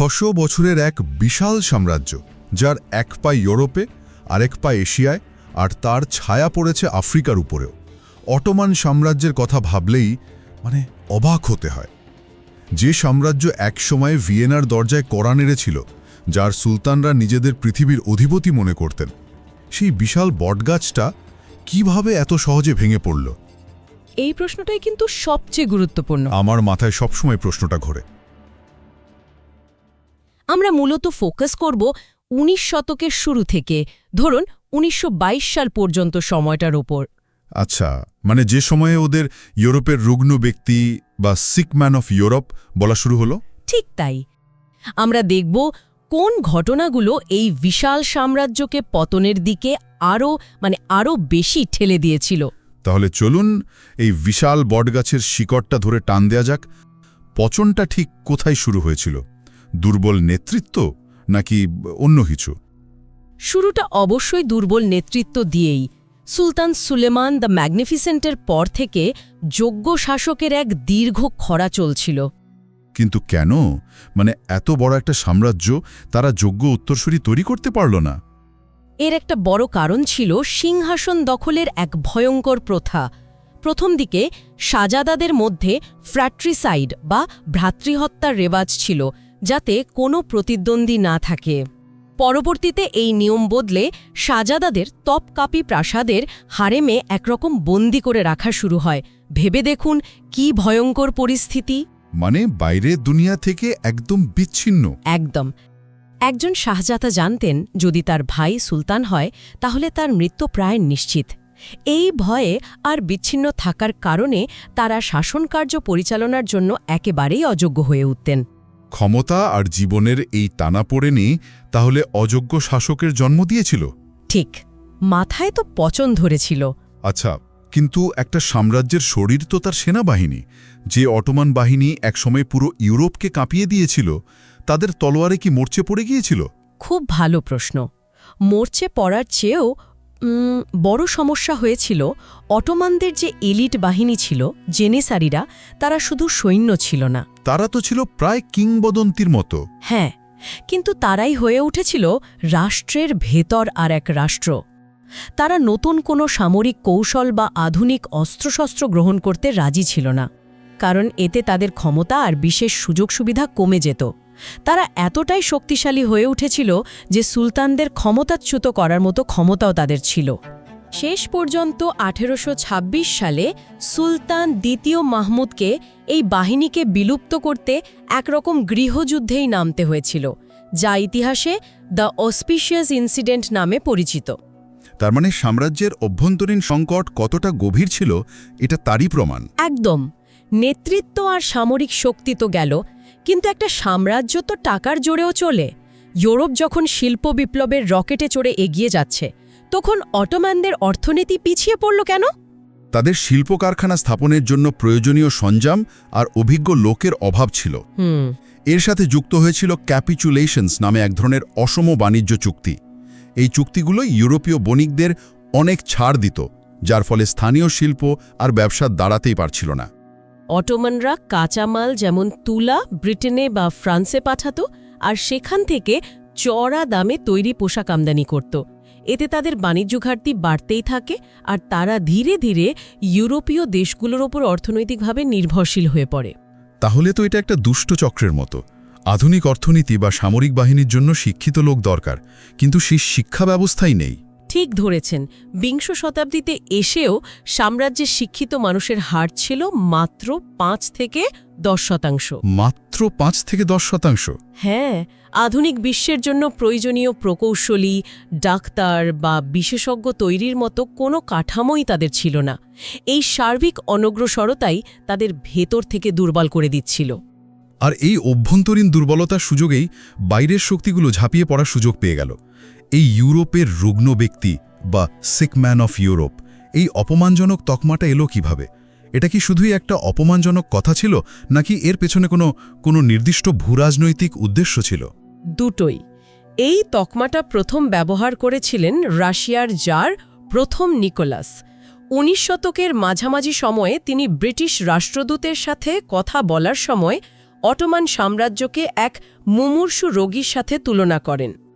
ছশো বছরের এক বিশাল সাম্রাজ্য যার এক পা ইউরোপে আরেক পা এশিয়ায় আর তার ছায়া পড়েছে আফ্রিকার উপরেও। অটোমান সাম্রাজ্যের কথা ভাবলেই মানে অবাক হতে হয়। যে সাম্রাজ্য একসময় ভিয়েনার দরজায় কড়া নেড়েছিল যার সুলতানরা নিজেদের পৃথিবীর অধিপতি মনে করতেন সেই বিশাল বটগাছটা কীভাবে এত সহজে ভেঙে পড়ল? এই প্রশ্নটাই কিন্তু সবচেয়ে গুরুত্বপূর্ণ। আমার মাথায় সবসময় প্রশ্নটা ঘোরে। আমরা মূলত ফোকাস করব উনিশ শতকের শুরু থেকে ধরুন উনিশশো বাইশ সাল পর্যন্ত সময়টার ওপর আচ্ছা মানে যে সময়ে ওদের ইউরোপের রুগ্ন ব্যক্তি বা সিক ম্যান অফ ইউরোপ বলা শুরু হলো? ঠিক তাই। আমরা দেখব কোন ঘটনাগুলো এই বিশাল সাম্রাজ্যকে পতনের দিকে আরও মানে আরও বেশি ঠেলে দিয়েছিল। তাহলে চলুন এই বিশাল বটগাছের শিকড়টা ধরে টান দেয়া যাক। পচনটা ঠিক কোথায় শুরু হয়েছিল? দুর্বল নেতৃত্ব নাকি অন্য কিছু? শুরুটা অবশ্যই দুর্বল নেতৃত্ব দিয়েই। সুলতান সুলেমান দ্য ম্যাগনিফিসেন্টের পর থেকে যোগ্য শাসকের এক দীর্ঘ খরা চলছিল। কিন্তু কেন? মানে এত বড় একটা সাম্রাজ্য তারা যোগ্য উত্তরসূরি তৈরি করতে পারল না। এর একটা বড় কারণ ছিল সিংহাসন দখলের এক ভয়ঙ্কর প্রথা। প্রথম দিকে সাজাদাদের মধ্যে ফ্র্যাট্রিসাইড বা ভ্রাতৃহত্যার রেওয়াজ ছিল। যাতে কোনো প্রতিদ্বন্দ্বী না থাকে। পরবর্তীতে এই নিয়ম বদলে সাজাদাদের তপকাপি প্রাসাদের হারেমে একরকম বন্দি করে রাখা শুরু হয়। ভেবে দেখুন কি ভয়ঙ্কর পরিস্থিতি। মানে বাইরের দুনিয়া থেকে একদম বিচ্ছিন্ন। একদম। একজন শাহজাদা জানতেন যদি তার ভাই সুলতান হয় তাহলে তার মৃত্যু প্রায় নিশ্চিত। এই ভয়ে আর বিচ্ছিন্ন থাকার কারণে তারা শাসনকার্য পরিচালনার জন্য একেবারেই অযোগ্য হয়ে উঠতেন। ক্ষমতা আর জীবনের এই টানাপোড়েনই তাহলে অযোগ্য শাসকের জন্ম দিয়েছিল? ঠিক মাথায় তো পচন ধরেছিল। আচ্ছা কিন্তু একটা সাম্রাজ্যের শরীর তো তার সেনাবাহিনী। যে অটোমান বাহিনী একসময় পুরো ইউরোপকে কাঁপিয়ে দিয়েছিল তাদের তলোয়ারে কি মরচে পড়ে গিয়েছিল? খুব ভালো প্রশ্ন। মোর্চে পড়ার চেয়েও বড় সমস্যা হয়েছিল অটোমানদের যে এলিট বাহিনী ছিল জেনেসারিরা তারা শুধু সৈন্য ছিল না। তারা তো ছিল প্রায় কিংবদন্তির মতো। হ্যাঁ কিন্তু তারাই হয়ে উঠেছিল রাষ্ট্রের ভেতর আর এক রাষ্ট্র। তারা নতুন কোনো সামরিক কৌশল বা আধুনিক অস্ত্রশস্ত্র গ্রহণ করতে রাজি ছিল না কারণ এতে তাদের ক্ষমতা আর বিশেষ সুযোগ সুবিধা কমে যেত। তারা এতটাই শক্তিশালী হয়ে উঠেছিল যে সুলতানদের ক্ষমতাচ্যুত করার মতো ক্ষমতাও তাদের ছিল। শেষ পর্যন্ত আঠেরোশো ছাব্বিশ সালে সুলতান দ্বিতীয় মাহমুদকে এই বাহিনীকে বিলুপ্ত করতে একরকম গৃহযুদ্ধেই নামতে হয়েছিল যা ইতিহাসে দ্য অসপিশিয়াস ইনসিডেন্ট নামে পরিচিত। তার মানে সাম্রাজ্যের অভ্যন্তরীণ সংকট কতটা গভীর ছিল এটা তারই প্রমাণ। একদম। নেতৃত্ব আর সামরিক শক্তি তো গেল কিন্তু একটা সাম্রাজ্য তো টাকার জোরেও চলে। ইউরোপ যখন শিল্প বিপ্লবের রকেটে চড়ে এগিয়ে যাচ্ছে তখন অটোম্যানদের অর্থনীতি পিছিয়ে পড়ল কেন? তাদের শিল্প কারখানা স্থাপনের জন্য প্রয়োজনীয় সঞ্জাম আর অভিজ্ঞ লোকের অভাব ছিল। এর সাথে যুক্ত হয়েছিল ক্যাপিচুলেশনস নামে এক ধরনের অসম বাণিজ্য চুক্তি। এই চুক্তিগুলো ইউরোপীয় বণিকদের অনেক ছাড় দিত যার ফলে স্থানীয় শিল্প আর ব্যবসা দাঁড়াতেই পারছিল না। অটোমানরা কাঁচামাল যেমন তুলা ব্রিটেনে বা ফ্রান্সে পাঠাত আর সেখান থেকে চড়া দামে তৈরি পোশাক আমদানি করত। এতে তাদের বাণিজ্য ঘাটতি বাড়তেই থাকে আর তারা ধীরে ধীরে ইউরোপীয় দেশগুলোর ওপর অর্থনৈতিকভাবে নির্ভরশীল হয়ে পড়ে। তাহলে তো এটা একটা দুষ্ট চক্রের মতো। আধুনিক অর্থনীতি বা সামরিক বাহিনীর জন্য শিক্ষিত লোক দরকার, কিন্তু সেই শিক্ষা ব্যবস্থাই নেই। ঠিক ধরেছেন বিংশ শতাব্দীতে এসেও সাম্রাজ্যের শিক্ষিত মানুষের হার ছিল মাত্র পাঁচ থেকে দশ শতাংশ। মাত্র পাঁচ থেকে দশ শতাংশ? হ্যাঁ আধুনিক বিশ্বের জন্য প্রয়োজনীয় প্রকৌশলী ডাক্তার বা বিশেষজ্ঞ তৈরির মতো কোনো কাঠামোই তাদের ছিল না। এই সার্বিক অনগ্রসরতাই তাদের ভেতর থেকে দুর্বল করে দিচ্ছিল। আর এই অভ্যন্তরীণ দুর্বলতার সুযোগেই বাইরের শক্তিগুলো ঝাঁপিয়ে পড়ার সুযোগ পেয়ে গেল। এই ইউরোপের রুগ্ন ব্যক্তি বা সিক ম্যান অফ ইউরোপ এই অপমানজনক তকমাটা এলো কীভাবে? এটা কি শুধুই একটা অপমানজনক কথা ছিল, নাকি এর পেছনে কোনো কোনো নির্দিষ্ট ভূরাজনৈতিক উদ্দেশ্য ছিল? দুটোই। এই তকমাটা প্রথম ব্যবহার করেছিলেন রাশিয়ার জার প্রথম নিকোলাস। উনিশ শতকের মাঝামাঝি সময়ে তিনি ব্রিটিশ রাষ্ট্রদূতের সাথে কথা বলার সময় অটোমান সাম্রাজ্যকে এক মুমূর্ষু রোগীর সাথে তুলনা করেন।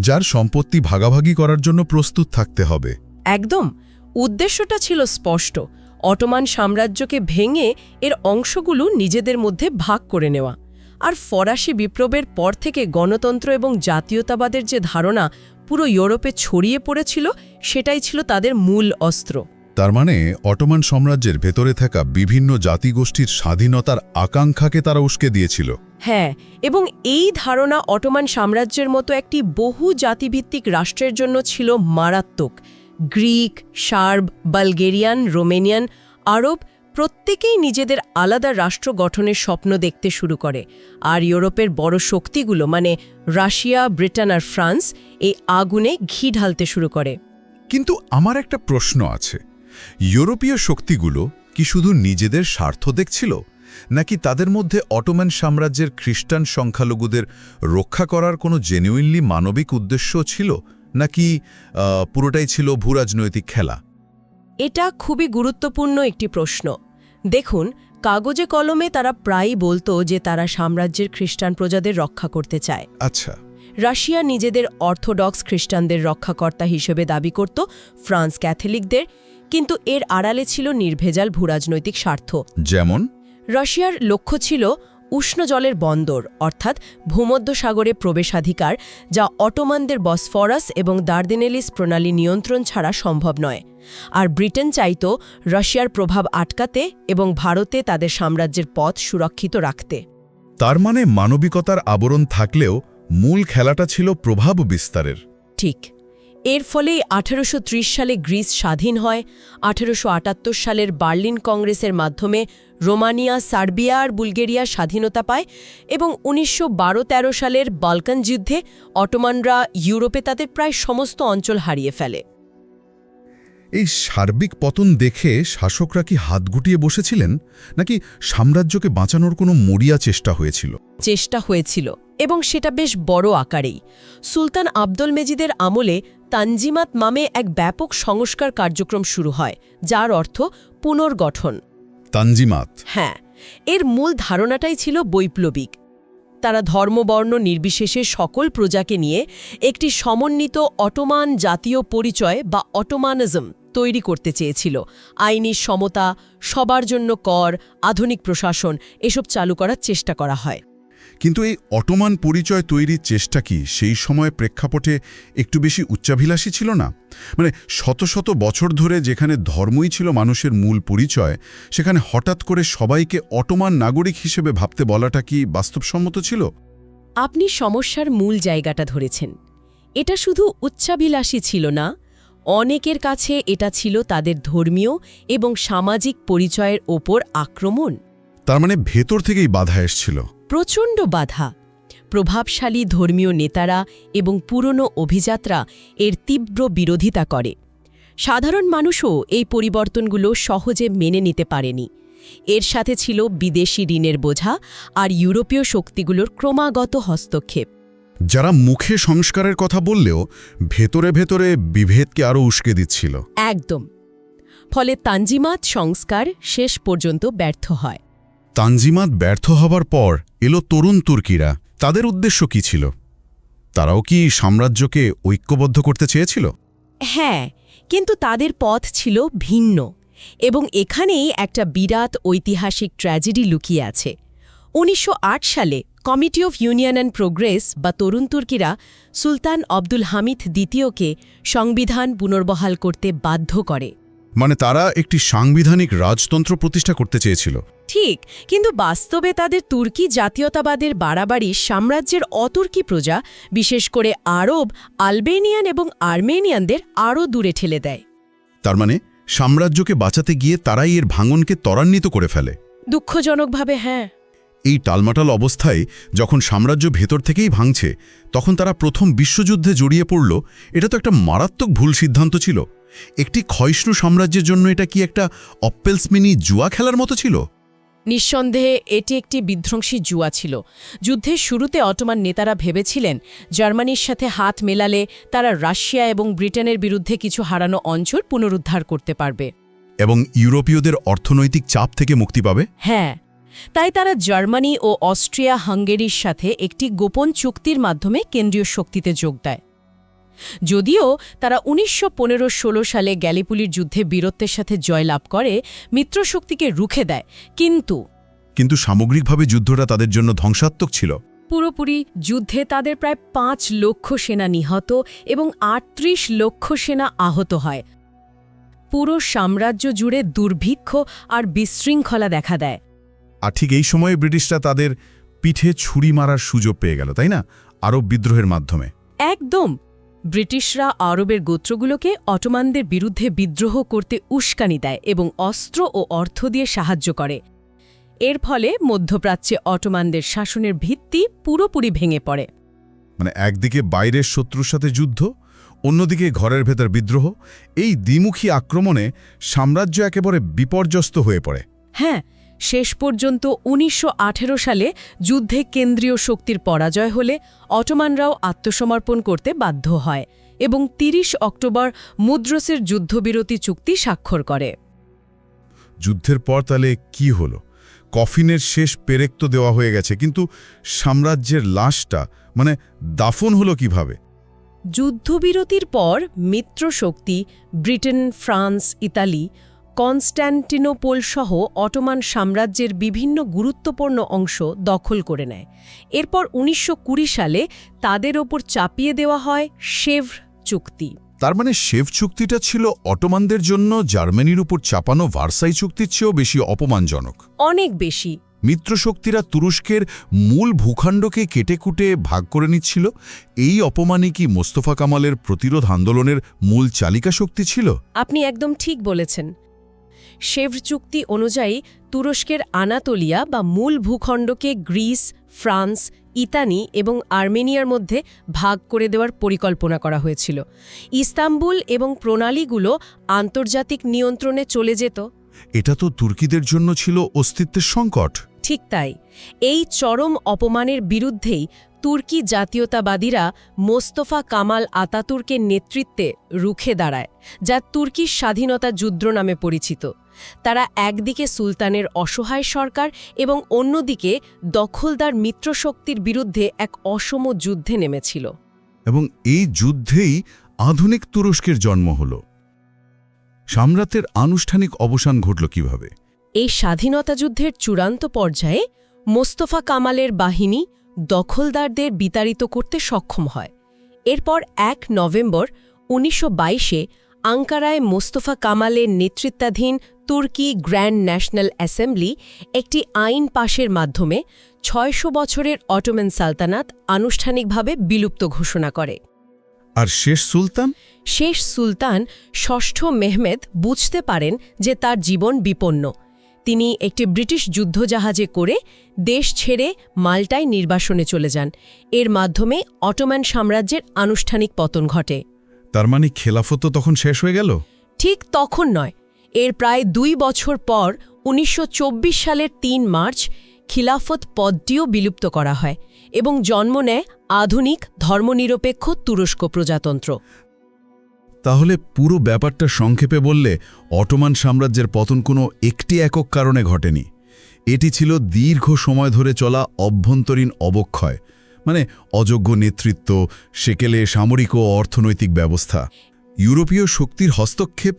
যার সম্পত্তি ভাগাভাগি করার জন্য প্রস্তুত থাকতে হবে। একদম। উদ্দেশ্যটা ছিল স্পষ্ট। অটোমান সাম্রাজ্যকে ভেঙে এর অংশগুলো নিজেদের মধ্যে ভাগ করে নেওয়া। আর ফরাসি বিপ্লবের পর থেকে গণতন্ত্র এবং জাতীয়তাবাদের যে ধারণা পুরো ইউরোপে ছড়িয়ে পড়েছিল, সেটাই ছিল তাদের মূল অস্ত্র। তার মানে অটোমান সাম্রাজ্যের ভেতরে থাকা বিভিন্ন জাতিগোষ্ঠীর স্বাধীনতার আকাঙ্ক্ষাকে তারা উস্কে দিয়েছিল। হ্যাঁ এবং এই ধারণা অটোমান সাম্রাজ্যের মতো একটি বহু জাতিভিত্তিক রাষ্ট্রের জন্য ছিল মারাত্মক। গ্রিক সার্ব বালগেরিয়ান রোমেনিয়ান আরব প্রত্যেকেই নিজেদের আলাদা রাষ্ট্র গঠনের স্বপ্ন দেখতে শুরু করে। আর ইউরোপের বড় শক্তিগুলো মানে রাশিয়া ব্রিটেন আর ফ্রান্স এই আগুনে ঘি ঢালতে শুরু করে। কিন্তু আমার একটা প্রশ্ন আছে। ইউরোপীয় শক্তিগুলো কি শুধু নিজেদের স্বার্থ দেখছিল নাকি তাদের মধ্যে অটোম্যান সাম্রাজ্যের খ্রিস্টান সংখ্যালঘুদের রক্ষা করার কোনো জেনুইনলি মানবিক উদ্দেশ্য ছিল নাকি পুরোটাই ছিল ভূরাজনৈতিক খেলা? এটা খুবই গুরুত্বপূর্ণ একটি প্রশ্ন। দেখুন কাগজে কলমে তারা প্রায়ই বলতো যে তারা সাম্রাজ্যের খ্রিস্টান প্রজাদের রক্ষা করতে চায়। আচ্ছা। রাশিয়া নিজেদের অর্থোডক্স খ্রিস্টানদের রক্ষাকর্তা হিসেবে দাবি করত ফ্রান্স ক্যাথলিকদের কিন্তু এর আড়ালে ছিল নির্ভেজাল ভূরাজনৈতিক স্বার্থ। যেমন? রাশিয়ার লক্ষ্য ছিল উষ্ণ জলের বন্দর অর্থাৎ ভূমধ্যসাগরে প্রবেশাধিকার যা অটোমানদের বসফরাস এবং দার্দিনেলিস প্রণালী নিয়ন্ত্রণ ছাড়া সম্ভব নয়। আর ব্রিটেন চাইত রাশিয়ার প্রভাব আটকাতে এবং ভারতে তাদের সাম্রাজ্যের পথ সুরক্ষিত রাখতে। তার মানে মানবিকতার আবরণ থাকলেও মূল খেলাটা ছিল প্রভাব বিস্তারের। ঠিক। এর ফলে আঠারোশো সালে গ্রিস স্বাধীন হয়, আঠারোশো আটাত্তর সালের বার্লিন কংগ্রেসের মাধ্যমে রোমানিয়া, সার্বিয়া আর বুলগেরিয়া স্বাধীনতা পায় এবং উনিশশো তেরো সালের বালকান যুদ্ধে অটোমানরা ইউরোপে তাদের প্রায় সমস্ত অঞ্চল হারিয়ে ফেলে। এই সার্বিক পতন দেখে শাসকরা কি হাত গুটিয়ে বসেছিলেন নাকি সাম্রাজ্যকে বাঁচানোর কোনো মরিয়া চেষ্টা হয়েছিল? চেষ্টা হয়েছিল এবং সেটা বেশ বড় আকারেই। সুলতান আব্দুল মেজিদের আমলে তানজিমাত মামে এক ব্যাপক সংস্কার কার্যক্রম শুরু হয় যার অর্থ পুনর্গঠন। তানজিমাত। হ্যাঁ এর মূল ধারণাটাই ছিল বৈপ্লবিক। তারা ধর্মবর্ণ নির্বিশেষে সকল প্রজাকে নিয়ে একটি সমন্বিত অটোমান জাতীয় পরিচয় বা অটোমানিজম তৈরি করতে চেয়েছিল। আইনি সমতা সবার জন্য কর, আধুনিক প্রশাসন, এসব চালু করার চেষ্টা করা হয়। কিন্তু এই অটোমান পরিচয় তৈরির চেষ্টা কি সেই সময় প্রেক্ষাপটে একটু বেশি উচ্চাভিলাষী ছিল না? মানে শত শত বছর ধরে যেখানে ধর্মই ছিল মানুষের মূল পরিচয় সেখানে হঠাৎ করে সবাইকে অটোমান নাগরিক হিসেবে ভাবতে বলাটা কি বাস্তবসম্মত ছিল? আপনি সমস্যার মূল জায়গাটা ধরেছেন। এটা শুধু উচ্চাভিলাষী ছিল না অনেকের কাছে এটা ছিল তাদের ধর্মীয় এবং সামাজিক পরিচয়ের ওপর আক্রমণ। তার মানে ভেতর থেকেই বাধা এসছিল। প্রচণ্ড বাধা। প্রভাবশালী ধর্মীয় নেতারা এবং পুরনো অভিযাত্রা এর তীব্র বিরোধিতা করে। সাধারণ মানুষও এই পরিবর্তনগুলো সহজে মেনে নিতে পারেনি। এর সাথে ছিল বিদেশি ঋণের বোঝা আর ইউরোপীয় শক্তিগুলোর ক্রমাগত হস্তক্ষেপ। যারা মুখে সংস্কারের কথা বললেও ভেতরে ভেতরে বিভেদকে আরও উস্কে দিচ্ছিল। একদম। ফলে তানজিমাত সংস্কার শেষ পর্যন্ত ব্যর্থ হয়। তানজিমাত ব্যর্থ হবার পর এলো তরুণ তুর্কিরা। তাদের উদ্দেশ্য কি ছিল? তারাও কি সাম্রাজ্যকে ঐক্যবদ্ধ করতে চেয়েছিল? হ্যাঁ কিন্তু তাদের পথ ছিল ভিন্ন এবং এখানেই একটা বিরাট ঐতিহাসিক ট্র্যাজেডি লুকিয়ে আছে। উনিশশো আট সালে Committee of Union and Progress বা তরুণ তুর্কিরা সুলতান আব্দুল হামিদ দ্বিতীয়কে সংবিধান পুনর্বহাল করতে বাধ্য করে। মানে তারা একটি সাংবিধানিক রাজতন্ত্র প্রতিষ্ঠা করতে চেয়েছিল। ঠিক কিন্তু বাস্তবে তাদের তুর্কি জাতীয়তাবাদের বাড়াবাড়ি সাম্রাজ্যের অতুর্কি প্রজা বিশেষ করে আরব আলবেনিয়ান এবং আর্মেনিয়ানদের আরও দূরে ঠেলে দেয়। তার মানে সাম্রাজ্যকে বাঁচাতে গিয়ে তারাই এর ভাঙনকে ত্বরান্বিত করে ফেলে। দুঃখজনকভাবে হ্যাঁ। এই টালমাটাল অবস্থায় যখন সাম্রাজ্য ভেতর থেকেই ভাঙছে তখন তারা প্রথম বিশ্বযুদ্ধে জড়িয়ে পড়ল এটা তো একটা মারাত্মক ভুল সিদ্ধান্ত ছিল। একটি ক্ষয়িষ্ণু সাম্রাজ্যের জন্য এটা কি একটা অপ্পেলসমিনি জুয়া খেলার মতো ছিল? নিঃসন্দেহে এটি একটি বিধ্বংসী জুয়া ছিল। যুদ্ধের শুরুতে অটোমান নেতারা ভেবেছিলেন জার্মানির সাথে হাত মেলালে তারা রাশিয়া এবং ব্রিটেনের বিরুদ্ধে কিছু হারানো অঞ্চল পুনরুদ্ধার করতে পারবে। এবং ইউরোপীয়দের অর্থনৈতিক চাপ থেকে মুক্তি পাবে? হ্যাঁ। তাই তারা জার্মানি ও অস্ট্রিয়া হাঙ্গেরির সাথে একটি গোপন চুক্তির মাধ্যমে কেন্দ্রীয় শক্তিতে যোগ দেয়। যদিও তারা উনিশশো পনেরো ষোলো সালে গ্যালিপুলির যুদ্ধে বীরত্বের সাথে জয়লাভ করে মিত্রশক্তিকে রুখে দেয়। কিন্তু কিন্তু সামগ্রিকভাবে যুদ্ধটা তাদের জন্য ধ্বংসাত্মক ছিল। পুরোপুরি যুদ্ধে তাদের প্রায় পাঁচ লক্ষ সেনা নিহত এবং আটত্রিশ লক্ষ সেনা আহত হয়। পুরো সাম্রাজ্য জুড়ে দুর্ভিক্ষ আর বিশৃঙ্খলা দেখা দেয়। আর ঠিক এই সময়ে ব্রিটিশরা তাদের পিঠে ছুরি মারার সুযোগ পেয়ে গেল তাই না? আরব বিদ্রোহের মাধ্যমে। একদম। ব্রিটিশরা আরবের গোত্রগুলোকে অটোমানদের বিরুদ্ধে বিদ্রোহ করতে উস্কানি দেয় এবং অস্ত্র ও অর্থ দিয়ে সাহায্য করে। এর ফলে মধ্যপ্রাচ্যে অটোমানদের শাসনের ভিত্তি পুরোপুরি ভেঙে পড়ে। মানে একদিকে বাইরের শত্রুর সাথে যুদ্ধ অন্যদিকে ঘরের ভেতর বিদ্রোহ এই দ্বিমুখী আক্রমণে সাম্রাজ্য একেবারে বিপর্যস্ত হয়ে পড়ে। হ্যাঁ শেষ পর্যন্ত উনিশশো আঠেরো সালে যুদ্ধে কেন্দ্রীয় শক্তির পরাজয় হলে অটোমানরাও আত্মসমর্পণ করতে বাধ্য হয় এবং ৩০ অক্টোবর মুদ্রসের যুদ্ধবিরতি চুক্তি স্বাক্ষর করে। যুদ্ধের পর তাহলে কি হলো? কফিনের শেষ পেরেক তো দেওয়া হয়ে গেছে কিন্তু সাম্রাজ্যের লাশটা মানে দাফন হলো কীভাবে? যুদ্ধবিরতির পর মিত্রশক্তি ব্রিটেন ফ্রান্স ইতালি কনস্ট্যান্টিনোপোল সহ অটোমান সাম্রাজ্যের বিভিন্ন গুরুত্বপূর্ণ অংশ দখল করে নেয়। এরপর উনিশশো কুড়ি সালে তাদের ওপর চাপিয়ে দেওয়া হয় শেভ চুক্তি। তার মানে শেভ চুক্তিটা ছিল অটোমানদের জন্য জার্মানির উপর চাপানো ভার্সাই চুক্তির চেয়েও বেশি অপমানজনক। অনেক বেশি। মিত্রশক্তিরা তুরস্কের মূল ভূখণ্ডকে কেটেকুটে ভাগ করে নিচ্ছিল। এই অপমানই কি মোস্তফা কামালের প্রতিরোধ আন্দোলনের মূল চালিকা শক্তি ছিল? আপনি একদম ঠিক বলেছেন। শেভর চুক্তি অনুযায়ী তুরস্কের আনাতোলিয়া বা মূল ভূখণ্ডকে গ্রিস ফ্রান্স ইতানি এবং আর্মেনিয়ার মধ্যে ভাগ করে দেওয়ার পরিকল্পনা করা হয়েছিল। ইস্তাম্বুল এবং প্রণালীগুলো আন্তর্জাতিক নিয়ন্ত্রণে চলে যেত। এটা তো তুর্কিদের জন্য ছিল অস্তিত্বের সংকট। ঠিক তাই। এই চরম অপমানের বিরুদ্ধেই তুর্কি জাতীয়তাবাদীরা মোস্তফা কামাল আতাতুর্কের নেতৃত্বে রুখে দাঁড়ায় যা তুর্কির স্বাধীনতা যুদ্ধ নামে পরিচিত। তারা একদিকে সুলতানের অসহায় সরকার এবং অন্যদিকে দখলদার মিত্রশক্তির বিরুদ্ধে এক অসম যুদ্ধে নেমেছিল। এবং এই যুদ্ধেই আধুনিক তুরস্কের জন্ম হল। সাম্রাজ্যের আনুষ্ঠানিক অবসান ঘটল কীভাবে? এই স্বাধীনতা যুদ্ধের চূড়ান্ত পর্যায়ে মোস্তফা কামালের বাহিনী দখলদারদের বিতাড়িত করতে সক্ষম হয়। এরপর এক নভেম্বর উনিশশো বাইশে আঙ্কারায় মোস্তফা কামালের নেতৃত্বাধীন তুর্কি গ্র্যান্ড ন্যাশনাল অ্যাসেম্বলি একটি আইন পাশের মাধ্যমে ছয়শো বছরের অটোম্যান সালতানাত আনুষ্ঠানিকভাবে বিলুপ্ত ঘোষণা করে। আর শেষ সুলতান? শেষ সুলতান ষষ্ঠ মেহমেদ বুঝতে পারেন যে তার জীবন বিপন্ন। তিনি একটি ব্রিটিশ যুদ্ধজাহাজে করে দেশ ছেড়ে মাল্টায় নির্বাসনে চলে যান। এর মাধ্যমে অটোম্যান সাম্রাজ্যের আনুষ্ঠানিক পতন ঘটে। তার মানে খেলাফত তখন শেষ হয়ে গেল? ঠিক তখন নয়। এর প্রায় দুই বছর পর উনিশশো চব্বিশ সালের তিন মার্চ খিলাফত পদটিও বিলুপ্ত করা হয় এবং জন্ম নেয় আধুনিক, ধর্মনিরপেক্ষ, তুরস্ক প্রজাতন্ত্র। তাহলে পুরো ব্যাপারটা সংক্ষেপে বললে অটোমান সাম্রাজ্যের পতন কোনো একটি একক কারণে ঘটেনি। এটি ছিল দীর্ঘ সময় ধরে চলা অভ্যন্তরীণ অবক্ষয় মানে অযোগ্য নেতৃত্ব, সেকেলে সামরিক ও অর্থনৈতিক ব্যবস্থা। ইউরোপীয় শক্তির হস্তক্ষেপ,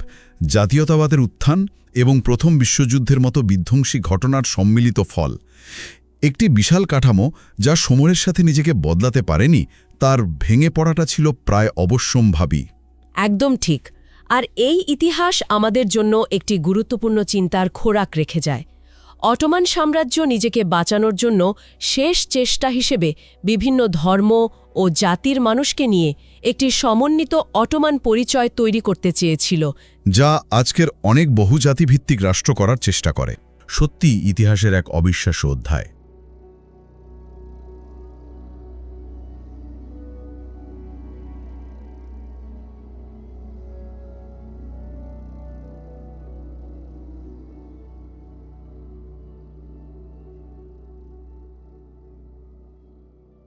জাতীয়তাবাদের উত্থান এবং প্রথম বিশ্বযুদ্ধের মতো বিধ্বংসী ঘটনার সম্মিলিত ফল। একটি বিশাল কাঠামো যা সময়ের সাথে নিজেকে বদলাতে পারেনি, তার ভেঙে পড়াটা ছিল প্রায় অবশ্যম্ভাবী। একদম ঠিক। আর এই ইতিহাস আমাদের জন্য একটি গুরুত্বপূর্ণ চিন্তার খোরাক রেখে যায়। অটোমান সাম্রাজ্য নিজেকে বাঁচানোর জন্য শেষ চেষ্টা হিসেবে বিভিন্ন ধর্ম ও জাতির মানুষকে নিয়ে একটি সমন্বিত অটোমান পরিচয় তৈরি করতে চেয়েছিল। যা আজকের অনেক বহুজাতিভিত্তিক রাষ্ট্র করার চেষ্টা করে। সত্যি ইতিহাসের এক অবিশ্বাস্য অধ্যায়।